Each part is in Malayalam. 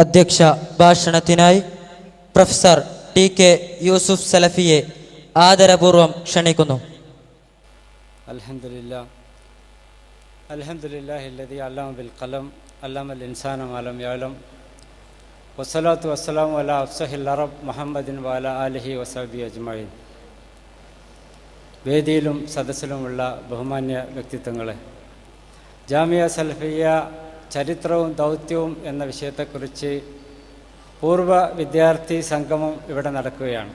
അധ്യക്ഷ ഭാഷണത്തിനായി പ്രൊഫസർ ടി കെ യൂസുഫ് സലഫിയെ ആദരപൂർവം ക്ഷണിക്കുന്നു. അലഹമില്ല അലഹമില്ലാഹില്ലതി അല്ലാം ബിൽ കലം അല്ലാം അൽ ഇൻസാനം അലം വസ്സലാത്തു വസ്സലാം വല അഫ്സഹിൽ അറബ് മുഹമ്മദിൻ വാല അലഹി വസബി അജ്മൈൻ വേദിയിലും സദസ്സിലുമുള്ള ബഹുമാന്യ വ്യക്തിത്വങ്ങളെ ജാമിയ സൽഫിയ ചരിത്രവും ദൗത്യവും എന്ന വിഷയത്തെക്കുറിച്ച് പൂർവ വിദ്യാർത്ഥി സംഗമം ഇവിടെ നടക്കുകയാണ്.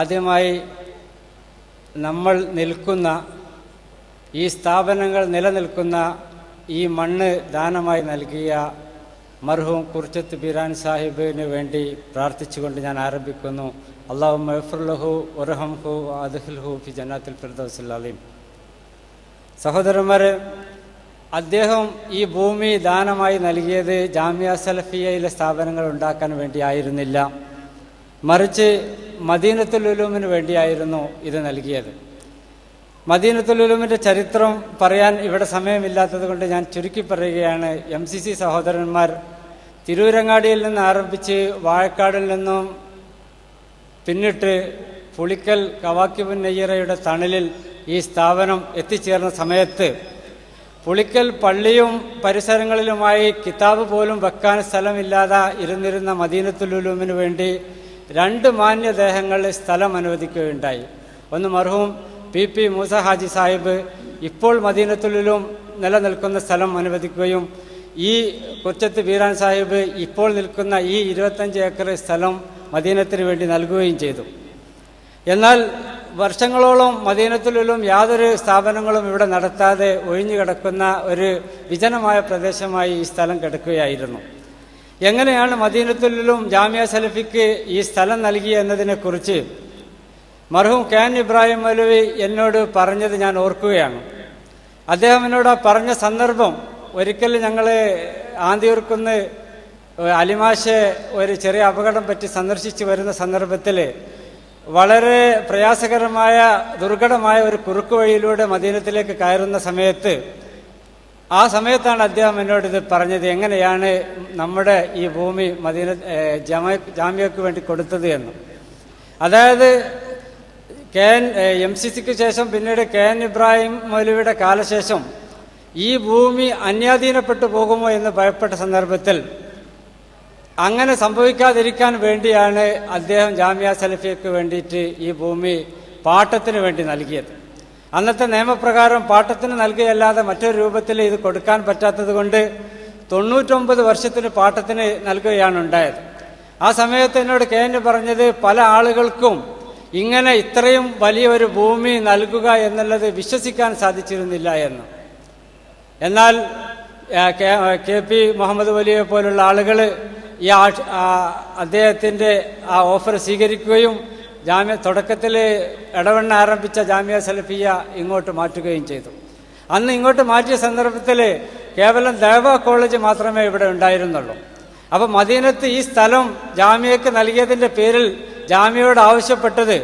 ആദ്യമായി നമ്മൾ നിൽക്കുന്ന ഈ സ്ഥാപനങ്ങൾ നിലനിൽക്കുന്ന ഈ മണ്ണ് ദാനമായി നൽകിയ മർഹൂം കുർച്ചത്ത് ബിരാൻ സാഹിബിന് വേണ്ടി പ്രാർത്ഥിച്ചുകൊണ്ട് ഞാൻ ആരംഭിക്കുന്നു. അള്ളാഹു മഹഫുല്ലഹു ഉറഹംഹു അദ്ഹുൽഹു ഫി ജന്നാത്തിൽ അലീം. സഹോദരന്മാരെ അദ്ദേഹം ഈ ഭൂമി ദാനമായി നൽകിയത് ജാമ്യ സലഫിയയിലെ സ്ഥാപനങ്ങൾ ഉണ്ടാക്കാൻ വേണ്ടിയായിരുന്നില്ല. മറിച്ച് മദീനത്തുൽ ഉലൂമിന് വേണ്ടിയായിരുന്നു ഇത് നൽകിയത്. മദീനത്തുൽ ഉലൂമിന്റെ ചരിത്രം പറയാൻ ഇവിടെ സമയമില്ലാത്തത് കൊണ്ട് ഞാൻ ചുരുക്കി പറയുകയാണ്. എം സി സി സഹോദരന്മാർ തിരൂരങ്ങാടിയിൽ നിന്ന് ആരംഭിച്ച് വാഴക്കാടിൽ നിന്നും പിന്നിട്ട് പുളിക്കൽ കവാക്കിബുൻ നെയ്യറയുടെ തണലിൽ ഈ സ്ഥാപനം എത്തിച്ചേർന്ന സമയത്ത് പുളിക്കൽ പള്ളിയും പരിസരങ്ങളിലുമായി കിതാബ് പോലും വെക്കാൻ സ്ഥലമില്ലാതെ ഇരുന്നിരുന്ന മദീനത്തുലുലൂമിന് വേണ്ടി രണ്ട് മാന്യദേഹങ്ങൾ സ്ഥലം അനുവദിക്കുകയുണ്ടായി. ഒന്ന് മർഹൂം പി പി മൂസ ഹാജി സാഹിബ് ഇപ്പോൾ മദീനത്തുലുലൂം നിലനിൽക്കുന്ന സ്ഥലം അനുവദിക്കുകയും ഈ കൊച്ചത്ത് ബീരാൻ സാഹിബ് ഇപ്പോൾ നിൽക്കുന്ന ഈ ഇരുപത്തഞ്ച് ഏക്കർ സ്ഥലം മദീനത്തിന് വേണ്ടി നൽകുകയും ചെയ്തു. എന്നാൽ വർഷങ്ങളോളം മദീനത്തിലും യാതൊരു സ്ഥാപനങ്ങളും ഇവിടെ നടത്താതെ ഒഴിഞ്ഞു കിടക്കുന്ന ഒരു വിജനമായ പ്രദേശമായി ഈ സ്ഥലം കിടക്കുകയായിരുന്നു. എങ്ങനെയാണ് മദീനത്തുലും ജാമ്യ സലഫിക്ക് ഈ സ്ഥലം നൽകി എന്നതിനെക്കുറിച്ച് മർഹൂം കാൻ ഇബ്രാഹിം മൗലവി എന്നോട് പറഞ്ഞത് ഞാൻ ഓർക്കുകയാണ്. അദ്ദേഹം എന്നോട് പറഞ്ഞ സന്ദർഭം ഒരിക്കൽ ഞങ്ങൾ ആന്തിയൂർക്കുന്ന് അലിമാഷെ ഒരു ചെറിയ അപകടം പറ്റി സന്ദർശിച്ചു വരുന്ന സന്ദർഭത്തിൽ വളരെ പ്രയാസകരമായ ദുർഘടമായ ഒരു കുറുക്ക് വഴിയിലൂടെ മദീനത്തിലേക്ക് കയറുന്ന സമയത്ത് ആ സമയത്താണ് അദ്ദേഹം എന്നോട് ഇത് പറഞ്ഞത് എങ്ങനെയാണ് നമ്മുടെ ഈ ഭൂമി മദീന ജമ ജാമ്യക്ക് വേണ്ടി കൊടുത്തത് എന്ന്? അതായത് കെ എൻ എം സി സിക്ക് ശേഷം പിന്നീട് കെ എൻ ഇബ്രാഹിം മൗലവിയുടെ കാലശേഷം ഈ ഭൂമി അന്യാധീനപ്പെട്ടു പോകുമോ? എന്ന് ഭയപ്പെട്ട സന്ദർഭത്തിൽ അങ്ങനെ സംഭവിക്കാതിരിക്കാൻ വേണ്ടിയാണ് അദ്ദേഹം ജാമ്യ സലഫിയക്ക് വേണ്ടിയിട്ട് ഈ ഭൂമി പാട്ടത്തിന് വേണ്ടി നൽകിയത്. അന്നത്തെ നിയമപ്രകാരം പാട്ടത്തിന് നൽകുകയല്ലാതെ മറ്റൊരു രൂപത്തിൽ ഇത് കൊടുക്കാൻ പറ്റാത്തത് കൊണ്ട് തൊണ്ണൂറ്റൊമ്പത് വർഷത്തിന് പാട്ടത്തിന് നൽകുകയാണ് ഉണ്ടായത്. ആ സമയത്ത് എന്നോട് കെ പറഞ്ഞത് പല ആളുകൾക്കും ഇങ്ങനെ ഇത്രയും വലിയൊരു ഭൂമി നൽകുക എന്നുള്ളത് വിശ്വസിക്കാൻ സാധിച്ചിരുന്നില്ല എന്ന്. എന്നാൽ കെ പി മുഹമ്മദ് വലിയെ പോലുള്ള ആളുകൾ ഈ അദ്ദേഹത്തിന്റെ ആ ഓഫർ സ്വീകരിക്കുകയും ജാമ്യ തുടക്കത്തിൽ ഇടവണ്ണ ആരംഭിച്ച ജാമ്യ സലഫിയ ഇങ്ങോട്ട് മാറ്റുകയും ചെയ്തു. അന്ന് ഇങ്ങോട്ട് മാറ്റിയ സന്ദർഭത്തിൽ കേവലം ദേവ കോളേജ് മാത്രമേ ഇവിടെ ഉണ്ടായിരുന്നുള്ളൂ. അപ്പം മദീനത്ത് ഈ സ്ഥലം ജാമ്യക്ക് നൽകിയതിന്റെ പേരിൽ ജാമ്യയോട് ആവശ്യപ്പെട്ടത്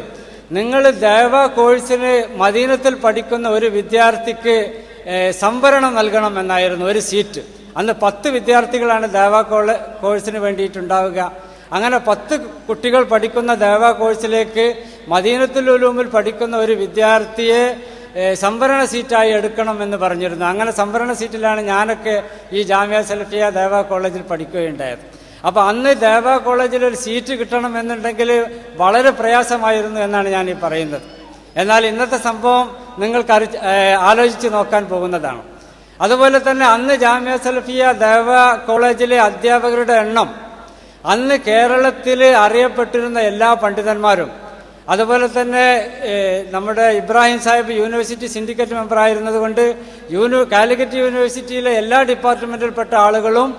നിങ്ങൾ ദേവ കോഴ്സിന് മദീനത്തിൽ പഠിക്കുന്ന ഒരു വിദ്യാർത്ഥിക്ക് സംവരണം നൽകണം എന്നായിരുന്നു ഒരു സീറ്റ്. അന്ന് പത്ത് വിദ്യാർത്ഥികളാണ് ദേവ കോഴ്സിന് വേണ്ടിയിട്ടുണ്ടാവുക. അങ്ങനെ പത്ത് കുട്ടികൾ പഠിക്കുന്ന ദേവ കോഴ്സിലേക്ക് മദീനത്തുൽ ഉലൂമിൽ പഠിക്കുന്ന ഒരു വിദ്യാർത്ഥിയെ സംവരണ സീറ്റായി എടുക്കണം എന്ന് പറഞ്ഞിരുന്നു. അങ്ങനെ സംവരണ സീറ്റിലാണ് ഞാനൊക്കെ ഈ ജാമ്യ സലഫിയ ദേവ കോളേജിൽ പഠിക്കുകയുണ്ടായത്. അപ്പോൾ അന്ന് ദേവ കോളേജിൽ ഒരു സീറ്റ് കിട്ടണമെന്നുണ്ടെങ്കിൽ വളരെ പ്രയാസമായിരുന്നു എന്നാണ് ഞാൻ ഈ പറയുന്നത്. എന്നാൽ ഇന്നത്തെ സംഭവം നിങ്ങൾക്ക് ആലോചിച്ച് നോക്കാൻ പോകുന്നതാണ്. അതുപോലെ തന്നെ അന്ന് ജാമ്യ സൽഫിയ ദേവ കോളേജിലെ അധ്യാപകരുടെ എണ്ണം അന്ന് കേരളത്തിൽ അറിയപ്പെട്ടിരുന്ന എല്ലാ പണ്ഡിതന്മാരും അതുപോലെ തന്നെ നമ്മുടെ Ibrahim Sahib university syndicate member ആയിരുന്നത് കൊണ്ട് യൂണി കാലിക്കറ്റ് യൂണിവേഴ്സിറ്റിയിലെ എല്ലാ ഡിപ്പാർട്ട്മെന്റിൽപ്പെട്ട ആളുകളും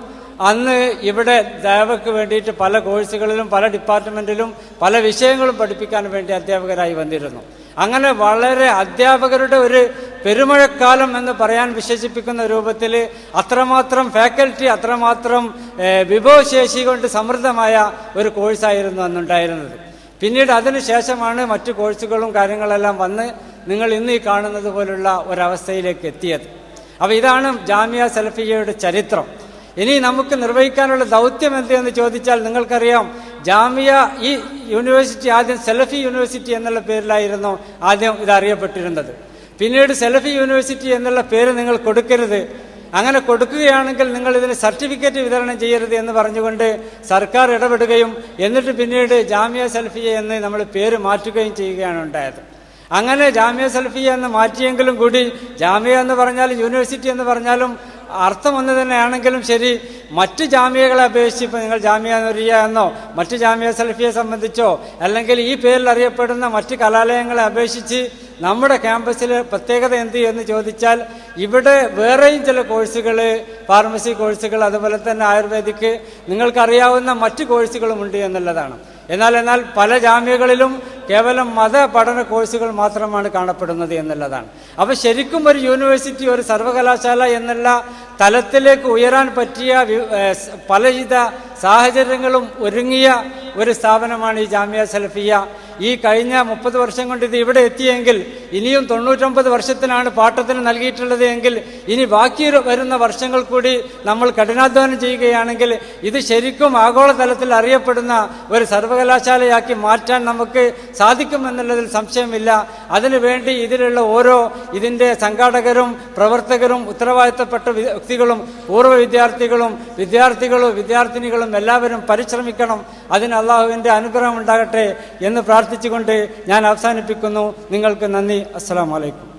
അന്ന് ഇവിടെ ദേവക്ക് വേണ്ടിയിട്ട് പല കോഴ്സുകളിലും പല ഡിപ്പാർട്ട്മെന്റിലും പല വിഷയങ്ങളും പഠിപ്പിക്കാൻ വേണ്ടി അധ്യാപകരായി വന്നിരുന്നു. അങ്ങനെ വളരെ അധ്യാപകരുടെ ഒരു പെരുമഴക്കാലം എന്ന് പറയാൻ വിശേഷിപ്പിക്കുന്ന രൂപത്തിൽ അത്രമാത്രം ഫാക്കൽറ്റി അത്രമാത്രം വിഭവശേഷി കൊണ്ട് സമൃദ്ധമായ ഒരു കോഴ്സായിരുന്നു അന്നുണ്ടായിരുന്നത്. പിന്നീട് അതിനുശേഷമാണ് മറ്റു കോഴ്സുകളും കാര്യങ്ങളെല്ലാം വന്ന് നിങ്ങൾ ഇന്ന് ഈ കാണുന്നത് പോലുള്ള ഒരവസ്ഥയിലേക്ക് എത്തിയത്. അപ്പോൾ ഇതാണ് ജാമ്യ സലഫിയയുടെ ചരിത്രം. ഇനി നമുക്ക് നിർവഹിക്കാനുള്ള ദൗത്യം എന്ത് എന്ന് ചോദിച്ചാൽ നിങ്ങൾക്കറിയാം ജാമിയ ഈ യൂണിവേഴ്സിറ്റി ആദ്യം സെലഫി യൂണിവേഴ്സിറ്റി എന്നുള്ള പേരിലായിരുന്നു ആദ്യം ഇത് അറിയപ്പെട്ടിരുന്നത് പിന്നീട് സെലഫി യൂണിവേഴ്സിറ്റി എന്നുള്ള പേര് നിങ്ങൾ കൊടുക്കരുത്. അങ്ങനെ കൊടുക്കുകയാണെങ്കിൽ നിങ്ങൾ ഇതിന് സർട്ടിഫിക്കറ്റ് വിതരണം ചെയ്യരുത് എന്ന് പറഞ്ഞുകൊണ്ട് സർക്കാർ ഇടപെടുകയും എന്നിട്ട് പിന്നീട് ജാമ്യ സെൽഫിയ എന്ന് നമ്മൾ പേര് മാറ്റുകയും ചെയ്യുകയാണ് ഉണ്ടായത്. അങ്ങനെ ജാമ്യ സെൽഫിയ എന്ന് മാറ്റിയെങ്കിലും കൂടി ജാമ്യ എന്ന് പറഞ്ഞാലും യൂണിവേഴ്സിറ്റി എന്ന് പറഞ്ഞാലും അർത്ഥം ഒന്ന് തന്നെയാണെങ്കിലും ശരി മറ്റ് ജാമ്യകളെ അപേക്ഷിച്ച് ഇപ്പോൾ നിങ്ങൾ ജാമ്യ നുരിയ എന്നോ മറ്റ് ജാമ്യ സെൽഫിയെ സംബന്ധിച്ചോ അല്ലെങ്കിൽ ഈ പേരിൽ അറിയപ്പെടുന്ന മറ്റ് കലാലയങ്ങളെ അപേക്ഷിച്ച് നമ്മുടെ ക്യാമ്പസിൽ പ്രത്യേകത എന്ത് എന്ന് ചോദിച്ചാൽ ഇവിടെ വേറെയും ചില കോഴ്സുകൾ ഫാർമസി കോഴ്സുകൾ അതുപോലെ തന്നെ ആയുർവേദിക് നിങ്ങൾക്കറിയാവുന്ന മറ്റ് കോഴ്സുകളും ഉണ്ട് എന്നുള്ളതാണ്. എന്നാൽ എന്നാൽ പല ജാമ്യകളിലും കേവലം മത പഠന കോഴ്സുകൾ മാത്രമാണ് കാണപ്പെടുന്നത് എന്നുള്ളതാണ്. അപ്പോൾ ശരിക്കും ഒരു യൂണിവേഴ്സിറ്റി ഒരു സർവകലാശാല എന്നുള്ള തലത്തിലേക്ക് ഉയരാൻ പറ്റിയ പലവിധ സാഹചര്യങ്ങളും ഒരുങ്ങിയ ഒരു സ്ഥാപനമാണ് ഈ ജാമ്യ സലഫിയ ഈ കഴിഞ്ഞ മുപ്പത് വർഷം കൊണ്ട് ഇത് ഇവിടെ എത്തിയെങ്കിൽ ഇനിയും തൊണ്ണൂറ്റൊമ്പത് വർഷത്തിനാണ് പാട്ടത്തിന് നൽകിയിട്ടുള്ളത് എങ്കിൽ ഇനി ബാക്കി വരുന്ന വർഷങ്ങൾ കൂടി നമ്മൾ കഠിനാധ്വാനം ചെയ്യുകയാണെങ്കിൽ ഇത് ശരിക്കും ആഗോളതലത്തിൽ അറിയപ്പെടുന്ന ഒരു സർവകലാശാലയാക്കി മാറ്റാൻ നമുക്ക് സാധിക്കുമെന്നുള്ളതിൽ സംശയമില്ല. അതിനുവേണ്ടി ഇതിലുള്ള ഓരോ ഇതിന്റെ സംഘാടകരും പ്രവർത്തകരും ഉത്തരവാദിത്തപ്പെട്ട വ്യക്തികളും പൂർവ വിദ്യാർത്ഥികളും വിദ്യാർത്ഥികളും വിദ്യാർത്ഥിനികളും എല്ലാവരും പരിശ്രമിക്കണം. അതിന് അള്ളാഹുവിന്റെ അനുഗ്രഹം ഉണ്ടാകട്ടെ എന്ന് പ്രാർത്ഥിച്ചുകൊണ്ട് ഞാൻ അവസാനിപ്പിക്കുന്നു. നിങ്ങൾക്ക് നന്ദി. അസ്സാം അലൈക്കും.